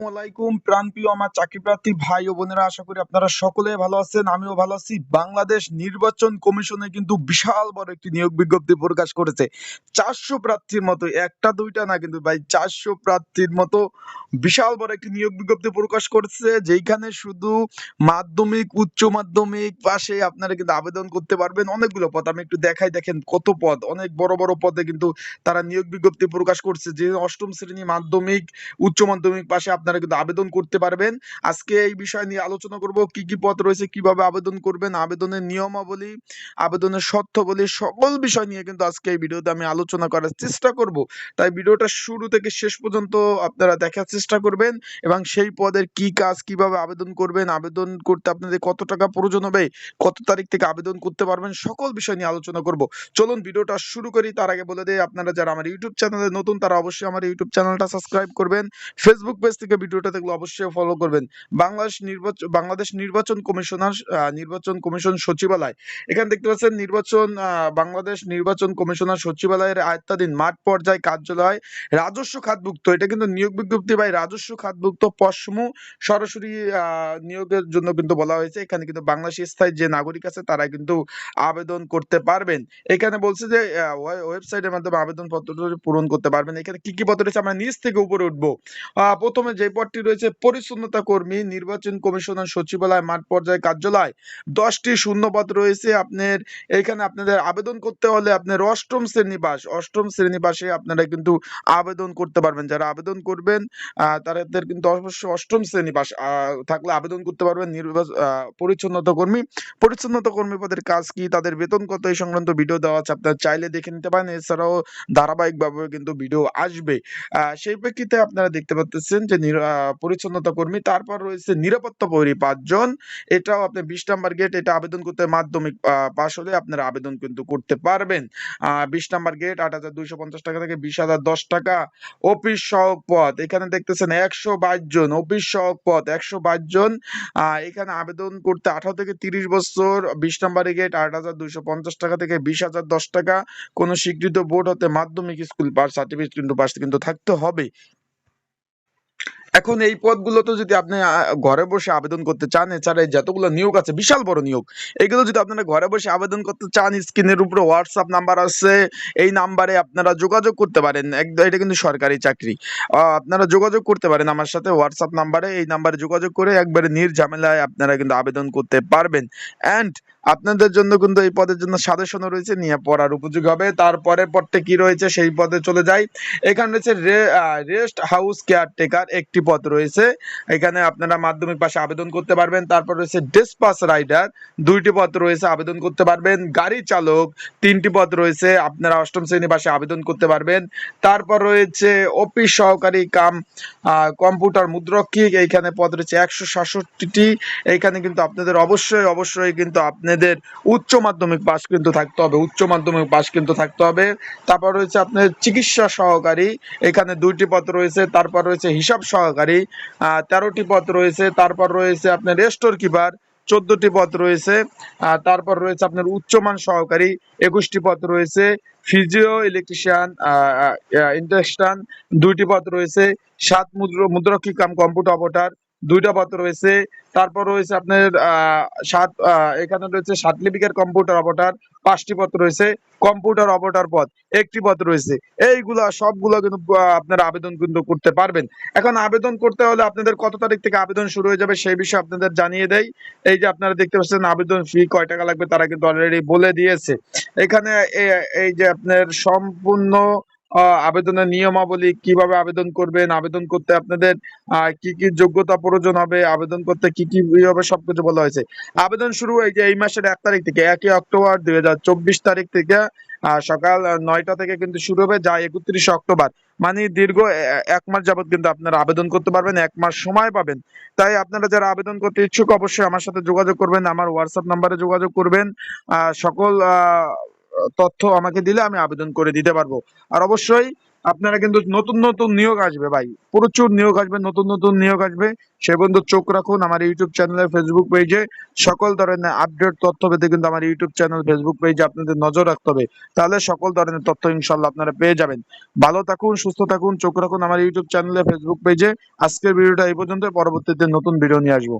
আসসালামাইকুম প্রাণপ্রিয় আমার চাকরি প্রার্থী ভাই ও বোনেরা, আশা করি আপনারা সকলে ভালো আছেন, আমিও ভালো আছি। বাংলাদেশ নির্বাচন কমিশনে কিন্তু বিশাল বড় একটি নিয়োগ বিজ্ঞপ্তি প্রকাশ করেছে। চারশো প্রার্থীর মতো, একটা, দুইটা না, কিন্তু ভাই চারশো প্রার্থীর মতো বিশাল বড় একটি নিয়োগ বিজ্ঞপ্তি প্রকাশ করেছে, যেইখানে শুধু মাধ্যমিক, উচ্চ মাধ্যমিক পাশে আপনারা কিন্তু আবেদন করতে পারবেন। অনেকগুলো পদ, আমি একটু দেখাই, দেখেন কত পদ, অনেক বড় বড় পদে কিন্তু তারা নিয়োগ বিজ্ঞপ্তি প্রকাশ করছে। যে অষ্টম শ্রেণি মাধ্যমিক, উচ্চ মাধ্যমিক পাশে আপনারা কিন্তু আবেদন করতে পারবেন। আজকে এই বিষয় নিয়ে আলোচনা করব, কি কি পথ রয়েছে, কীভাবে আবেদন করবেন, আবেদনের নিয়মাবলী, আবেদনের শর্তাবলী, সকল বিষয় নিয়ে কিন্তু আজকে এই ভিডিওতে আমি আলোচনা করার চেষ্টা করব। তাই ভিডিওটা শুরু থেকে শেষ পর্যন্ত আপনারা দেখার চেষ্টা করবেন এবং সেই পদের কি কাজ, কীভাবে আবেদন করবেন, আবেদন করতে আপনাদের কত টাকা প্রয়োজন হবে, কত তারিখ থেকে আবেদন করতে পারবেন, সকল বিষয় নিয়ে আলোচনা করব। চলুন ভিডিওটা শুরু করি, তার আগে বলে দেই, আপনারা যারা আমার ইউটিউব চ্যানেলে নতুন, তারা অবশ্যই আমার ইউটিউব চ্যানেলটা সাবস্ক্রাইব করবেন। ফেসবুক পেজ থেকে ভিডিওটা দেখলে অবশ্যই ফলো করবেন। বাংলাদেশ নির্বাচন বাংলাদেশ নির্বাচন কমিশনার নির্বাচন কমিশন সচিবালয়। এখানে দেখতে পাচ্ছেন নির্বাচন বাংলাদেশ নির্বাচন কমিশনার সচিবালয়ের আয়ত্তাধীন মাঠ পর্যায়ে কার্যালয়, রাজস্ব খাতভুক্ত। এটা কিন্তু নিয়োগ বিজ্ঞপ্তি বাই রাজস্ব খাতভুক্ত পশমু সরাসরি নিয়োগের জন্য কিন্তু বলা হয়েছে। এখানে কিন্তু বাংলাদেশ স্থায়ী যে নাগরিক আছে তারা কিন্তু আবেদন করতে পারবেন। এখানে বলছে যে ওয়েবসাইটের মাধ্যমে আবেদন পত্রটি পূরণ করতে পারবেন। এখানে কি কি পদ রয়েছে আমরা নিচ থেকে উপরে উঠবো। প্রথমে যে পদটি রয়েছে পরিচ্ছন্নতা কর্মী, নির্বাচন কমিশনার সচিবালয় মাঠ পর্যায়ে কার্যালয়। দশটি শূন্যপদ রয়েছে আপনার, এখানে আপনাদের আবেদন করতে হলে আপনার অষ্টম শ্রেণি পাস। অষ্টম শ্রেণি পাশে আপনারা কিন্তু আবেদন করতে পারবেন। যারা আবেদন করবেন তাদের কিন্তু অবশ্যই অষ্টম শ্রেণি পাস থাকলে আবেদন করতে পারবেন। নির্বাচন পরিচ্ছন্নতা কর্মী। পরিচ্ছন্নতা কর্মী পদের কাজ কি? তাদের বেতন কত? এই সংক্রান্ত ভিডিও দেওয়া আছে। আপনারা চাইলে দেখে নিতে পারেন। এছাড়াও ধারাবাহিকভাবে কিন্তু ভিডিও আসবে। সেই প্রেক্ষিতে আপনারা দেখতে পাচ্ছেন যে নির- পরিচ্ছন্নতা কর্মী। তারপর রয়েছে নিরাপত্তা প্রহরী পাঁচজন। এটাও আপনি বিশ নাম্বার গেট এটা আবেদন করতে মাধ্যমিক পাশ হলে আপনারা আবেদন কিন্তু করতে পারবেন। বিশ নাম্বার গেট আট হাজার দুইশো পঞ্চাশ টাকা থেকে বিশ হাজার দশ টাকা অফিস সহক পদ এখানে দেখতেছেন একশো বাইশ জন অফিস সহক পদ একশো বাইশ জন। এখানে আবেদন করতে আঠারো থেকে তিরিশ বছর, বিশ নাম্বারে গেট আট হাজার দুইশো পঞ্চাশ টাকা থেকে বিশ হাজার দশ টাকা। কোনো স্বীকৃত বোর্ড হতে মাধ্যমিক স্কুল পাস সার্টিফিকেট কিন্তু পাস কিন্তু থাকতে হবে। এখন এই পদগুলোতে যদি আপনি ঘরে বসে আবেদন করতে চান, এছাড়া যতগুলো নিয়োগ আছে, বিশাল বড় নিয়োগ, এগুলো যদি আপনারা ঘরে বসে আবেদন করতে চান, স্ক্রিনের উপরে হোয়াটসঅ্যাপ নাম্বার আছে, এই নাম্বারে আপনারা যোগাযোগ করতে পারেন একদম এটা কিন্তু সরকারি চাকরি। আপনারা যোগাযোগ করতে পারেন আমার সাথে হোয়াটসঅ্যাপ নাম্বারে এই নাম্বারে যোগাযোগ করে একবারে নির্ঝামেলায় আপনারা কিন্তু আবেদন করতে পারবেন। অ্যান্ড আপনাদের জন্য কিন্তু এই পদের জন্য সাজেশনও রয়েছে, নিয়ে পড়ার উপযোগী হবে। তারপরের পদটা কি রয়েছে, সেই পদে চলে যাই। এখানে রয়েছে রেস্ট হাউস কেয়ারটেকার একটি পদ রয়েছে। এখানে আপনারা মাধ্যমিক পাশে আবেদন করতে পারবেন। তারপর রয়েছে ডিসপাস রাইডার, দুইটি পদ রয়েছে, আবেদন করতে পারবেন। গাড়ি চালক, তিনটি পদ রয়েছে, আপনারা অষ্টম শ্রেণি পাশে আবেদন করতে পারবেন। তারপর রয়েছে অফিস সহকারী কাম কম্পিউটার মুদ্রক্ষিক এইখানে পদ রয়েছে একশো সাতষট্টিটি। এইখানে কিন্তু আপনাদের অবশ্যই অবশ্যই কিন্তু আপনাদের উচ্চ মাধ্যমিক পাস কিন্তু থাকতে হবে, উচ্চ মাধ্যমিক পাস কিন্তু থাকতে হবে। তারপর রয়েছে আপনাদের চিকিৎসা সহকারী, এখানে দুইটি পদ রয়েছে, তারপর রয়েছে হিসাব সহকারী তেরোটি পদ রয়েছে, তারপর রয়েছে আপনার রেস্টোর কিপার চোদ্দটি পদ রয়েছে তারপর রয়েছে আপনার উচ্চমান সহকারী, একুশটি পদ রয়েছে ফিজিও ইলেকট্রিশিয়ান ইন্ডাস্ট্রান দুইটি পদ রয়েছে, সাত মুদ্র, মুদ্রক্ষী কাম কম্পিউটার অপারেটর দুইটা পদ রয়েছে। তারপর রয়েছে আপনার সাত এখানে রয়েছে সাত লিপিকের কম্পিউটার অপারেটর পাঁচটি পদ রয়েছে। কম্পিউটার অপারেটর পথ, একটি পদ রয়েছে। এইগুলা সবগুলো কিন্তু আপনারা আবেদন কিন্তু করতে পারবেন। এখন আবেদন করতে হলে আপনাদের কত তারিখ থেকে আবেদন শুরু হয়ে যাবে সেই বিষয়ে আপনাদের জানিয়ে দেই। এই যে আপনারা দেখতে পাচ্ছেন আবেদন ফি কয় টাকা লাগবে তারা কিন্তু অলরেডি বলে দিয়েছে। এখানে এই যে আপনার সম্পূর্ণ আবেদনের নিয়মাবলী কীভাবে আবেদন করবেন, আবেদন করতে আপনাদের কি কি যোগ্যতা প্রয়োজন হবে, আবেদন করতে কি কি হবে, সবকিছু বলা হয়েছে। আবেদন শুরু এই যে এই মাসের এক তারিখ থেকে, একই অক্টোবর দুই হাজার চব্বিশ তারিখ থেকে সকাল নয়টা থেকে কিন্তু শুরু হবে, যা একত্রিশে অক্টোবর। মানে দীর্ঘ এক মাস যাবত কিন্তু আপনারা আবেদন করতে পারবেন, এক মাস সময় পাবেন। তাই আপনারা যারা আবেদন করতে ইচ্ছুক, অবশ্যই আমার সাথে যোগাযোগ করবেন, আমার হোয়াটসঅ্যাপ নাম্বারে যোগাযোগ করবেন। সকল তথ্য আমাকে দিলে আমি আবেদন করে দিতে পারব। আর অবশ্যই আপনারা কিন্তু নতুন নতুন নিয়োগ আসবে ভাই। প্রচুর নিয়োগ আসবে, নতুন নতুন নিয়োগ আসবে। সে পর্যন্ত চোখ রাখুন আমার ইউটিউব চ্যানেলে ফেসবুক পেজে সকল ধরনের আপডেট তথ্য পেতে কিন্তু আমার ইউটিউব চ্যানেল ফেসবুক পেজে আপনাদের নজর রাখতে হবে। তাহলে সকল ধরনের তথ্য ইনশাল্লাহ আপনারা পেয়ে যাবেন। ভালো থাকুন, সুস্থ থাকুন, চোখ রাখুন আমার ইউটিউব চ্যানেলে ফেসবুক পেজে আজকের ভিডিওটা এই পর্যন্ত পরবর্তীতে নতুন ভিডিও নিয়ে আসব।